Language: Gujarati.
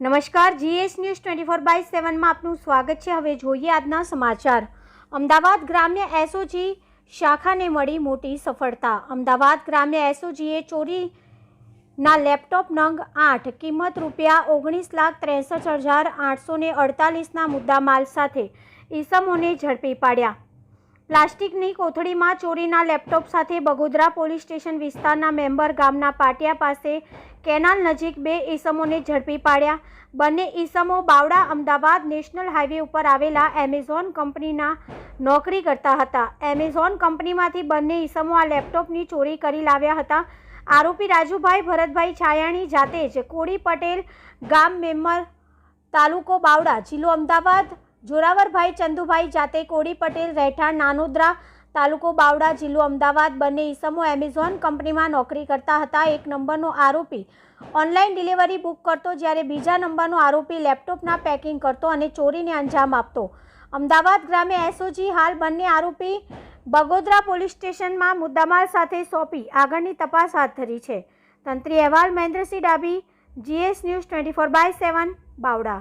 નમસ્કાર, GS news twenty four by સેવનમાં આપનું સ્વાગત છે. હવે જોઈએ આજના સમાચાર. અમદાવાદ ગ્રામ્ય એસઓજી શાખાને મળી મોટી સફળતા. અમદાવાદ ગ્રામ્ય એસઓજીએ ચોરીના લેપટોપ નંગ આઠ, કિંમત રૂપિયા ઓગણીસ લાખ ત્રેસઠ હજાર આઠસો ને અડતાલીસના મુદ્દામાલ સાથે ઈસમોને ઝડપી પાડ્યા. પ્લાસ્ટિકની કોથળીમાં ચોરીના લેપટોપ સાથે બગોદરા પોલીસ સ્ટેશન વિસ્તારના મેમ્બર ગામના પાટિયા પાસે કેનાલ નજીક બે ઈસમોને ઝડપી પાડ્યા. બંને ઈસમો બાવડા અમદાવાદ નેશનલ હાઈવે ઉપર આવેલા એમેઝોન કંપનીના નોકરી કરતા હતા. એમેઝોન કંપનીમાંથી બંને ઈસમો આ લેપટોપની ચોરી કરી લાવ્યા હતા. આરોપી રાજુભાઈ ભરતભાઈ છાયાણી જાતે જ કોળી પટેલ ગામ મેમ્બર તાલુકો બાવડા, જિલ્લો અમદાવાદ જોરાવરભાઈ ચંદુભાઈ જાતે કોડી પટેલ રહેઠાણ, નાનોદરા તાલુકો બાવડા જિલ્લો અમદાવાદ. બંને ઈસમો એમેઝોન કંપનીમાં નોકરી કરતા હતા. એક નંબરનો આરોપી ઓનલાઈન ડિલિવરી બુક કરતો, જ્યારે બીજા નંબરનો આરોપી લેપટોપના પેકિંગ કરતો અને ચોરીને અંજામ આપતો. અમદાવાદ ગ્રામે એસઓજી હાલ બંને આરોપી બગોદરા પોલીસ સ્ટેશનમાં મુદ્દામાલ સાથે સોંપી. આગળની તપાસ હાથ ધરી છે. તંત્રી અહેવાલ, Mahendrasinh Dabhi GS news twenty four by seven, Bavda.